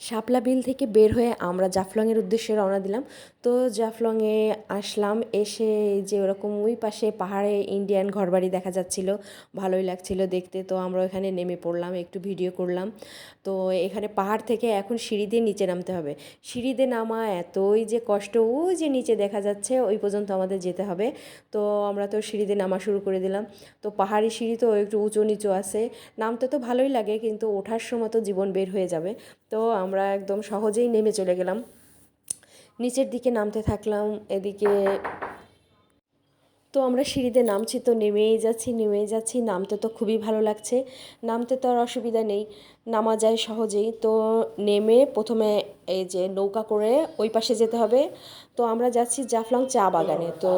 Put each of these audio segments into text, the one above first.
শাপলা বিল থেকে বের হয়ে আমরা জাফলংয়ের উদ্দেশ্যে রওনা দিলাম। তো জাফলংয়ে আসলাম, এসে যে ওরকম ওই পাশে পাহাড়ে ইন্ডিয়ান ঘরবাড়ি দেখা যাচ্ছিল, ভালোই লাগছিল দেখতে। তো আমরা ওখানে নেমে পড়লাম, একটু ভিডিও করলাম। তো এখানে পাহাড় থেকে এখন সিঁড়ি দিয়ে নিচে নামতে হবে। সিঁড়ি দিয়ে নামা এতই যে কষ্ট, ওই যে নিচে দেখা যাচ্ছে, ওই পর্যন্ত আমাদের যেতে হবে। তো আমরা তো সিঁড়ি দিয়ে নামা শুরু করে দিলাম। তো পাহাড়ি সিঁড়ি তো একটু উঁচু নিচু আছে, নামতে তো ভালোই লাগে, কিন্তু ওঠার সময় তো জীবন বের হয়ে যাবে। তো আমরা একদম সহজেই নেমে চলে গেলাম। নিচের দিকে নামতে থাকলাম, এদিকে তো আমরা সিঁড়িতে নামছি, তো নেমেই যাচ্ছি নেমেই যাচ্ছি, নামতে তো খুবই ভালো লাগছে। নামতে তো আর অসুবিধা নেই, নামা যায় সহজেই। তো নেমে প্রথমে এই যে নৌকা করে ওই পাশে যেতে হবে। তো আমরা যাচ্ছি জাফলং চা বাগানে। তো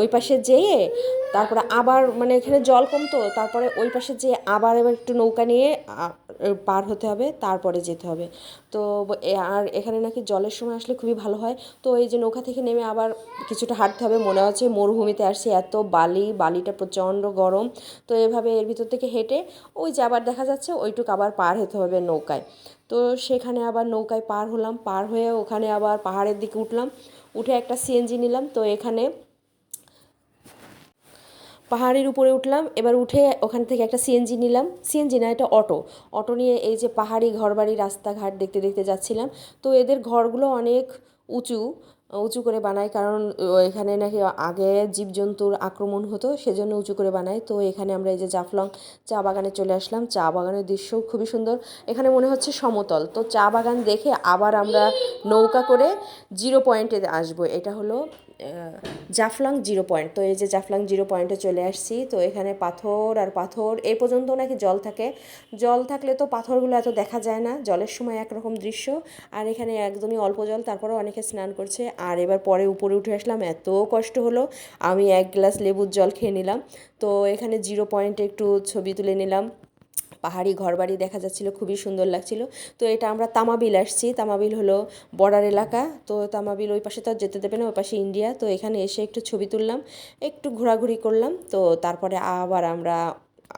ওই পাশে যেয়ে তারপরে আবার মানে এখানে জল কম তো, তারপরে ওই পাশে যেয়ে আবার একটু নৌকা নিয়ে পার হতে হবে, তারপরে যেতে হবে। তো আর এখানে নাকি জলের সময় আসলে খুবই ভালো হয়। তো এই যে নৌকা থেকে নেমে আবার কিছুটা হাঁটতে হবে, মনে হচ্ছে মরুভূমিতে আসছে, এত বালি, বালিটা প্রচণ্ড গরম। তো এভাবে এর ভিতর থেকে হেঁটে ওই যে আবার দেখা যাচ্ছে ওইটুকু আবার পার হতে হবে নৌকায়। তো সেখানে আবার নৌকায় পার হলাম, পার হয়ে ওখানে আবার পাহাড়ের দিকে উঠলাম। উঠে একটা সিএনজি নিলাম, তো এখানে পাহাড়ের উপরে উঠলাম, এবার উঠে ওখান থেকে একটা সিএনজি নিলাম। সিএনজি না, এটা অটো। অটো নিয়ে এই যে পাহাড়ি ঘরবাড়ি, রাস্তাঘাট দেখতে দেখতে যাচ্ছিলাম। তো এদের ঘরগুলো অনেক উঁচু উঁচু করে বানায়, কারণ এখানে নাকি আগে জীবজন্তুর আক্রমণ হতো, সেজন্য উঁচু করে বানায়। তো এখানে আমরা এই যে জাফলং চা বাগানে চলে আসলাম। চা বাগানের দৃশ্য খুবই সুন্দর। এখানে মনে হচ্ছে সমতল। তো চা বাগান দেখে আবার আমরা নৌকা করে জিরো পয়েন্টে আসব। এটা হলো জাফলং জিরো পয়েন্ট। তো এই যে জাফলং জিরো পয়েন্টে চলে আসছি, তো এখানে পাথর আর পাথর এই পর্যন্ত নাকি জল থাকে। জল থাকলে তো পাথরগুলো এত দেখা যায় না, জলের সময় একরকম দৃশ্য। আর এখানে একদমই অল্প জল, তারপরেও অনেকে স্নান করছে। আর এবার পরে উপরে উঠে আসলাম, এত কষ্ট হলো, আমি এক গ্লাস লেবুর জল খেয়ে নিলাম। তো এখানে জিরো পয়েন্টে একটু ছবি তুলে নিলাম। পাহাড়ি ঘরবাড়ি দেখা যাচ্ছিল, খুবই সুন্দর লাগছিল। তো এটা আমরা তামাবিল আসছি। তামাবিল হলো বর্ডার এলাকা। তো তামাবিল ওই পাশে তো যেতে দেবে না, ওই পাশে ইন্ডিয়া। তো এখানে এসে একটু ছবি তুললাম, একটু ঘোরাঘুরি করলাম। তো তারপরে আবার আমরা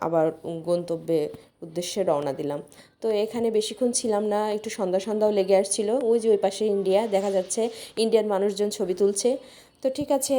আবার গন্তব্যে উদ্দেশ্যে রওনা দিলাম। তো এখানে বেশিক্ষণ ছিলাম না, একটু সন্ধ্যা সন্ধ্যাও লেগে আসছিল। ওই যে ওই পাশে ইন্ডিয়া, দেখা যাচ্ছে ইন্ডিয়ান মানুষজন ছবি তুলছে। তো ঠিক আছে।